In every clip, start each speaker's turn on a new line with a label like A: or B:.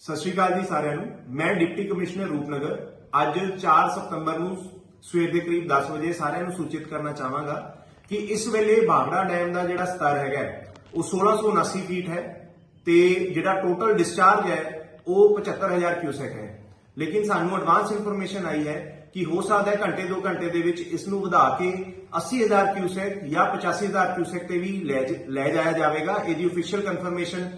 A: ਸਤਿ ਸ਼੍ਰੀ ਅਕਾਲ ਜੀ ਸਾਰਿਆਂ ਨੂੰ। ਮੈਂ ਡਿਪਟੀ ਕਮਿਸ਼ਨਰ ਰੂਪਨਗਰ। ਅੱਜ 4 ਸਤੰਬਰ ਨੂੰ ਸਵੇਰ ਦੇ ਕਰੀਬ 10 ਵਜੇ ਸਾਰਿਆਂ ਨੂੰ ਸੂਚਿਤ ਕਰਨਾ ਚਾਹਾਂਗਾ ਕਿ ਇਸ ਵੇਲੇ ਬਾਗੜਾ ਡੈਮ ਦਾ ਜਿਹੜਾ ਸਤਰ ਹੈਗਾ ਹੈ, ਉਹ 1679 ਫੀਟ ਹੈ ਤੇ ਜਿਹੜਾ ਟੋਟਲ ਡਿਸਚਾਰਜ ਹੈ ਉਹ 75000 ਕਿਊਸੈਕ ਹੈ। ਲੇਕਿਨ ਸਾਨੂੰ ਐਡਵਾਂਸ ਇਨਫੋਰਮੇਸ਼ਨ ਆਈ ਹੈ ਕਿ ਹੋ ਸਕਦਾ ਹੈ ਘੰਟੇ 2 ਘੰਟੇ ਦੇ ਵਿੱਚ ਇਸ ਨੂੰ ਵਧਾ ਕੇ 80000 ਕਿਊਸੈਕ ਜਾਂ 85000 ਕਿਊਸੈਕ ਤੇ ਵੀ ਲੈ ਜ- ਲੈ ਜਾਇਆ ਜਾਵੇਗਾ। ਇਹਦੀ ਅਫੀਸ਼ੀਅਲ ਕਨਫਰਮੇਸ਼ਨ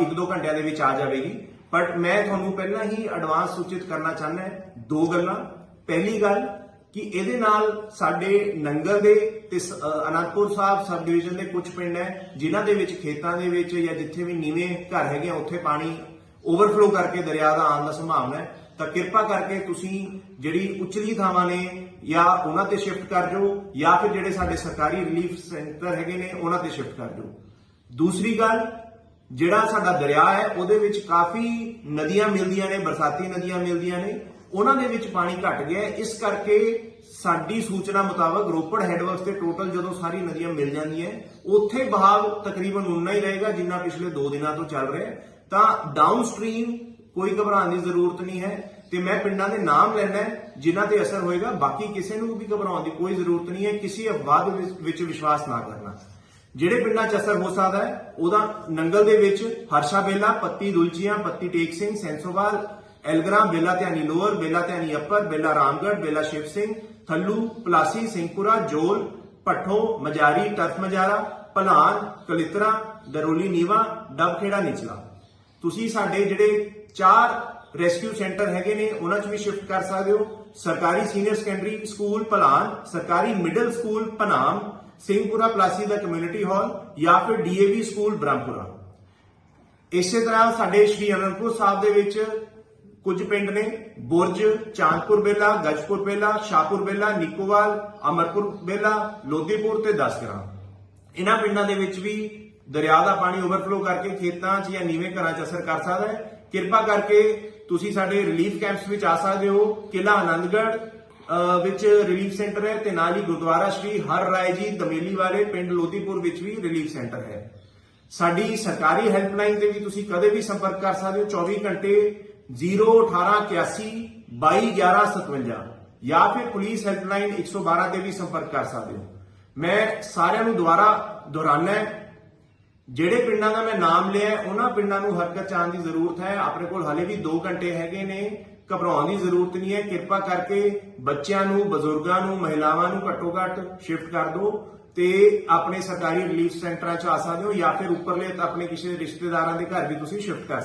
A: ਇੱਕ ਦੋ ਘੰਟਿਆਂ ਦੇ ਵਿੱਚ ਆ ਜਾਵੇਗੀ। ਬਟ ਮੈਂ ਤੁਹਾਨੂੰ ਪਹਿਲਾਂ ਹੀ ਐਡਵਾਂਸ ਸੂਚਿਤ ਕਰਨਾ ਚਾਹੁੰਦਾ ਦੋ ਗੱਲਾਂ। ਪਹਿਲੀ ਗੱਲ ਕਿ ਇਹਦੇ ਨਾਲ ਸਾਡੇ ਨੰਗਲ ਦੇ ਤੇ ਸ- ਅਨੰਦਪੁਰ ਸਾਹਿਬ ਸਬ ਡਿਵੀਜ਼ਨ ਦੇ ਕੁਝ ਪਿੰਡ ਹੈ, ਜਿਨ੍ਹਾਂ ਦੇ ਵਿੱਚ ਖੇਤਾਂ ਦੇ ਵਿੱਚ ਜਾਂ ਜਿੱਥੇ ਵੀ ਨੀਵੇਂ ਘਰ ਹੈਗੇ ਆ, ਉੱਥੇ ਪਾਣੀ ਓਵਰਫਲੋ ਕਰਕੇ ਦਰਿਆ ਦਾ ਆਉਣ ਦਾ ਸੰਭਾਵਨਾ ਹੈ। ਤਾਂ ਕਿਰਪਾ ਕਰਕੇ ਤੁਸੀਂ ਜਿਹੜੀ ਉਚਲੀ ਥਾਵਾਂ ਨੇ ਜਾਂ ਉਹਨਾਂ ਤੇ ਸ਼ਿਫਟ ਕਰ ਜਾਓ, ਜਾਂ ਫਿਰ ਜਿਹੜੇ ਸਾਡੇ ਸਰਕਾਰੀ ਰਿਲੀਫ ਸੈਂਟਰ ਹੈਗੇ ਨੇ, ਉਹਨਾਂ ਤੇ ਸ਼ਿਫਟ ਕਰ ਜਾਓ। ਦੂਸਰੀ ਗੱਲ ਜਿਹੜਾ ਸਾਡਾ ਦਰਿਆ ਹੈ, ਉਹਦੇ ਵਿੱਚ ਕਾਫੀ ਨਦੀਆਂ ਮਿਲਦੀਆਂ ਨੇ, ਬਰਸਾਤੀ ਨਦੀਆਂ ਮਿਲਦੀਆਂ ਨੇ। ਉਹਨਾਂ ਦੇ ਵਿੱਚ ਪਾਣੀ ਘਟ ਗਿਆ ਇਸ ਕਰਕੇ ਸਾਡੀ ਸੂਚਨਾ ਮੁਤਾਬਕ ਰੋਪੜ ਹੈਡਵਰਕਸ ਤੇ ਟੋਟਲ ਜਦੋਂ ਸਾਰੀ ਨਦੀਆਂ ਮਿਲ ਜਾਂਦੀਆਂ ਉੱਥੇ ਬਹਾਵ ਤਕਰੀਬਨ ਉਨਾ ਹੀ ਰਹੇਗਾ ਜਿੰਨਾ ਪਿਛਲੇ 2 ਦਿਨਾਂ ਤੋਂ ਚੱਲ ਰਿਹਾ ਤਾਂ ਡਾਊਨ ਸਟ੍ਰੀਮ ਕੋਈ ਘਬਰਾਉਣ ਦੀ ਜ਼ਰੂਰਤ ਨਹੀਂ ਹੈ ਤੇ ਮੈਂ ਪਿੰਡਾਂ ਦੇ ਨਾਮ ਲੈਣਾ ਹੈ, ਜਿਨ੍ਹਾਂ ਤੇ ਅਸਰ ਹੋਏਗਾ। ਬਾਕੀ ਕਿਸੇ ਨੂੰ ਵੀ ਘਬਰਾਉਣ ਦੀ ਕੋਈ ਜ਼ਰੂਰਤ ਨਹੀਂ ਹੈ। ਕਿਸੇ ਅਫਵਾਹ ਵਿੱਚ ਵਿਸ਼ਵਾਸ ਨਾ ਕਰਨਾ। ਜਿਹੜੇ ਪਿੰਡਾਂ 'ਚ ਅਸਰ ਹੋ ਸਕਦਾ ਹੈ, ਉਹਦਾ ਨੰਗਲ ਦੇ ਵਿੱਚ ਹਰਸ਼ਾ ਬੇਲਾ, ਪੱਤੀ ਦੁਲਚੀਆਂ, ਪੱਤੀ ਟੇਕ ਸਿੰਘ, ਸੈਂਸੋਵਾਲ, ਐਲਗਰਾਮ, ਬੇਲਾ ਧਿਆਨੀ ਲੋਅਰ, ਬੇਲਾ ਧਿਆਨੀ ਅੱਪਰ, ਬੇਲਾ ਰਾਮਗੜ ਬੇਲਾ ਸ਼ਿਵ ਸਿੰਘ, ਥੱਲੂ, ਪਲਾਸੀ ਸਿੰਘਪੁਰਾ ਜੋਲ ਪੱਠੋ ਮਜਾਰੀ, ਟਰਫ ਮਜਾਰਾ, ਭਲਾਨ, ਕਲਿਤਰਾ, ਦਰੋਲੀ ਨੀਵਾ, ਡਬਖੇੜਾ, ਨਿਚਲਾ। ਤੁਸੀਂ ਸਾਡੇ ਜਿਹੜੇ ਚਾਰ ਰੈਸਕਿਊ ਸੈਂਟਰ ਹੈਗੇ ਨੇ, ਉਹਨਾਂ 'ਚ ਵੀ ਸ਼ਿਫਟ ਕਰ ਸਕਦੇ ਹੋ। ਸਰਕਾਰੀ ਸੀਨੀਅਰ ਸੈਕੰਡਰੀ ਸਕੂਲ ਭਲਾਨ, ਸਰਕਾਰੀ ਮਿਡਲ ਸਕੂਲ ਪਨਾਮ ਸਿੰਘਪੁਰਾ ਪਲਾਸੀ ਦਾ ਕਮਿਊਨਿਟੀ ਹਾਲ ਜਾਂ ਫਿਰ ਡੀਏਵੀ ਸਕੂਲ ਬ੍ਰਹਮਪੁਰਾ ਇਸੇ ਤਰ੍ਹਾਂ ਸਾਡੇ ਸ਼੍ਰੀ ਅਨੰਦਪੁਰ ਸਾਹਿਬ ਦੇ ਵਿੱਚ ਕੁਝ ਪਿੰਡ ਨੇ, ਬੁਰਜ, ਚਾਂਦਪੁਰ ਬੇਲਾ, ਗਜਪੁਰ ਬੇਲਾ, ਸ਼ਾਹਪੁਰ ਬੇਲਾ ਨਿਕੋਵਾਲ ਅਮਰਪੁਰ ਬੇਲਾ ਲੋਧੀਪੁਰ ਤੇ ਦਸਕਰਾਂ ਇਹਨਾਂ ਪਿੰਡਾਂ ਦੇ ਵਿੱਚ ਵੀ ਦਰਿਆ ਦਾ ਪਾਣੀ ਓਵਰਫਲੋ ਕਰਕੇ ਖੇਤਾਂ 'ਚ ਜਾਂ ਨੀਵੇਂ ਘਰਾਂ 'ਚ ਅਸਰ ਕਰ ਸਕਦਾ ਹੈ। ਕਿਰਪਾ ਕਰਕੇ ਤੁਸੀਂ ਸਾਡੇ ਰਿਲੀਫ ਕੈਂਪਸ ਵਿੱਚ ਆ ਸਕਦੇ ਹੋ। ਕਿਲਾ ਆਨੰਦਗੜ੍ਹ ਵਿੱਚ ਰਿਲੀਫ ਸੈਂਟਰ ਹੈ ਤੇ ਨਾਲ ਹੀ ਗੁਰਦੁਆਰਾ ਸ਼੍ਰੀ ਹਰ ਰਾਏ ਜੀ ਦਮੇਲੀ ਵਾਲੇ ਪਿੰਡ ਲੋਧੀਪੁਰ ਵਿੱਚ ਵੀ ਰਿਲੀਫ ਸੈਂਟਰ ਹੈ। ਸਾਡੀ ਸਰਕਾਰੀ ਹੈਲਪਲਾਈਨ ਤੇ ਵੀ ਤੁਸੀਂ ਕਦੇ ਵੀ ਸੰਪਰਕ ਕਰ ਸਕਦੇ ਹੋ। 24 ਘੰਟੇ 01881 221157 ਜਾਂ ਫਿਰ ਪੁਲਿਸ ਹੈਲਪਲਾਈਨ 112 ਤੇ ਵੀ ਸੰਪਰਕ ਕਰ ਸਕਦੇ ਹੋ। ਮੈਂ ਸਾਰਿਆਂ ਨੂੰ ਦੁਬਾਰਾ ਦੁਹਰਾਨਾ ਹੈ, ਜਿਹੜੇ ਪਿੰਡਾਂ ਦਾ ਮੈਂ ਨਾਮ ਲਿਆ ਉਹਨਾਂ ਪਿੰਡਾਂ ਨੂੰ ਹਰਕਤ ਚ ਆਉਣ ਦੀ ਜ਼ਰੂਰਤ ਹੈ। ਆਪਣੇ ਕੋਲ ਹਲੇ ਵੀ 2 ਘੰਟੇ ਹੈਗੇ ਨੇ। ਘਬਰਾਉਣ ਦੀ ਜ਼ਰੂਰਤ ਨਹੀਂ ਹੈ। ਕਿਰਪਾ ਕਰਕੇ ਬੱਚਿਆਂ ਨੂੰ, ਬਜ਼ੁਰਗਾਂ ਨੂੰ, ਮਹਿਲਾਵਾਂ ਨੂੰ ਘੱਟੋ ਘੱਟ ਸ਼ਿਫਟ ਕਰ ਦਿਓ ਤੇ ਆਪਣੇ ਸਰਕਾਰੀ ਰਿਲੀਫ ਸੈਂਟਰਾਂ ਚ ਆ ਸਕਦੇ ਹੋ ਜਾਂ ਫਿਰ ਉੱਪਰਲੇ ਆਪਣੇ ਕਿਸੇ ਰਿਸ਼ਤੇਦਾਰਾਂ ਦੇ ਘਰ ਵੀ ਤੁਸੀਂ ਸ਼ਿਫਟ ਕਰ